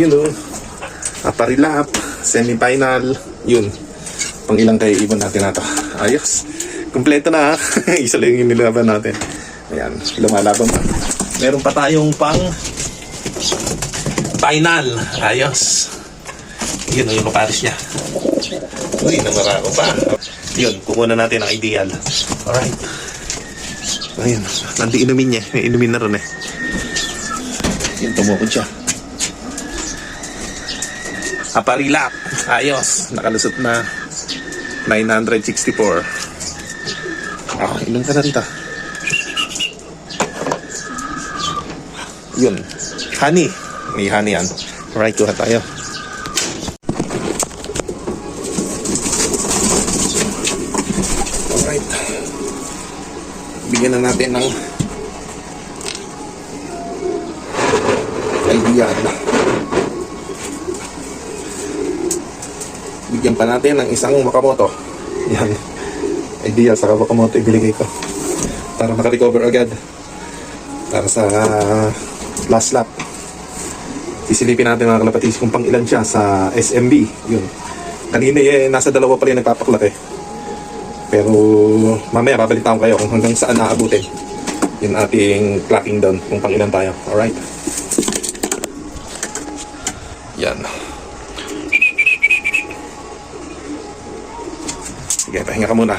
Yun o. Aparilap. Semifinal. Yun. Pang ilang kayo ibon natin na to. Ayos. Kompleto na ha. Isa lang yung nilaban natin. Ayan. Lumalaban pa. Meron pa tayong pang final. Ayos. Yun yung kaparis niya. Uy, namarako pa. Yun, kukunan natin ang ideal. Alright. Ayun, nanti inumin niya. Inumin na ron eh. Yun, tumukod siya. Aparilak. Ayos. Nakalusot na 964. Ah, inom ka na rito. Yun. Honey. May honey yan. Alright, kuha tayo. Alright. Bigyan na natin ng idea. Bigyan pa natin ng isang Wakamoto. Yan. Idea sa Wakamoto ibigay ko. Para makarecover agad. Para sa last lap. Sisilipin natin mga kalapatis kung pang ilan siya sa SMB. Yun. Kanina eh, nasa dalawa pa rin nagpapaklak eh. Pero mamaya babalitaan kayo kung hanggang saan naabutin yung ating clocking down kung pang ilan tayo. Alright? Yan. Sige, pahinga ka muna.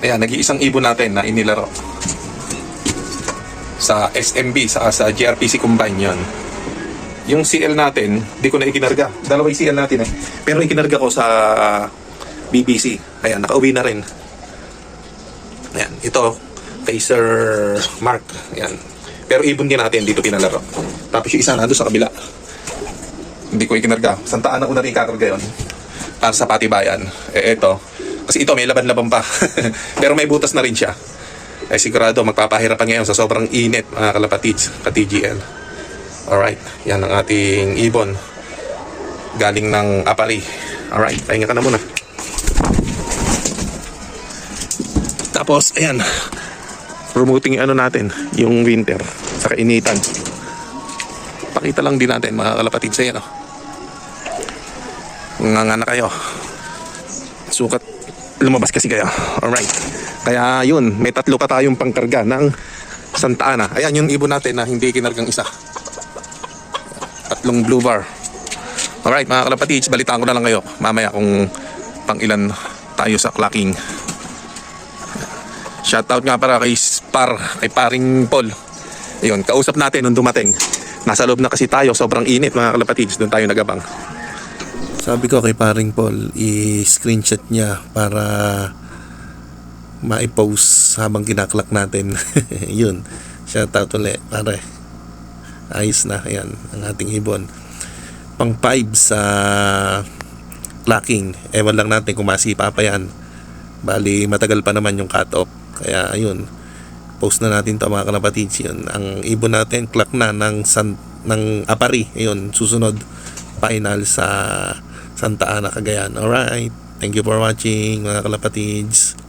Ayan, nag-iisang ibon natin na inilaro. Sa SMB, sa, sa GRPC Combine yon. Yung CL natin, di ko na ikinarga. Dalawa yung CL natin eh. Pero ikinarga ko sa BBC. Ayan, nakauwi na rin. Ayan, ito, kay Mark. Ayan. Pero ibon din natin, dito pinalaro. Tapos yung isa nandun sa kabila. Hindi ko ikinarga. Santaan ako na rin kakarga yun. Para sa patibayan. Eh, ito. Kasi ito, may laban-laban pa. Pero may butas na rin siya. Eh, sigurado, magpapahirapan ngayon sa sobrang init, mga kalapatids, ka-TGL. Alright, yan ang ating ibon. Galing ng Apari. Alright, pahinga ka na muna. Tapos, ayan. Promoting yung ano natin, yung winter sa kainitan. Pakita lang din natin mga kalapatid sa ano. Nga na kayo. Sukat lumabas kasi kayo. Alright. Kaya yun, may tatlo pa tayong pangkarga ng Santa Ana. Ayan yung ibon natin na hindi kinargang isa. Tatlong blue bar. Alright mga kalapatids, balitaan ko na lang kayo. Mamaya kung pang ilan tayo sa clocking. Shoutout nga para kay Spar, kay paring Paul. Ayun, kausap natin nung dumating. Nasa loob na kasi tayo, sobrang init mga kalapatids, doon tayo nagabang. Sabi ko kay paring Paul, i-screenshot niya para ma-post habang kinaklak natin. Yun, shoutout ulit, pare. Ayos na, ayan, ang ating ibon. Pang 5 sa clacking. Ewan lang natin kung masipa pa yan. Bali, matagal pa naman yung cut-off. Kaya, ayun, post na natin to mga kalapatids yun. Ang ibon natin, clock na ng, san, ng Apari. Ayun, susunod final sa Santa Ana, Cagayan. Alright. Thank you for watching mga kalapatids.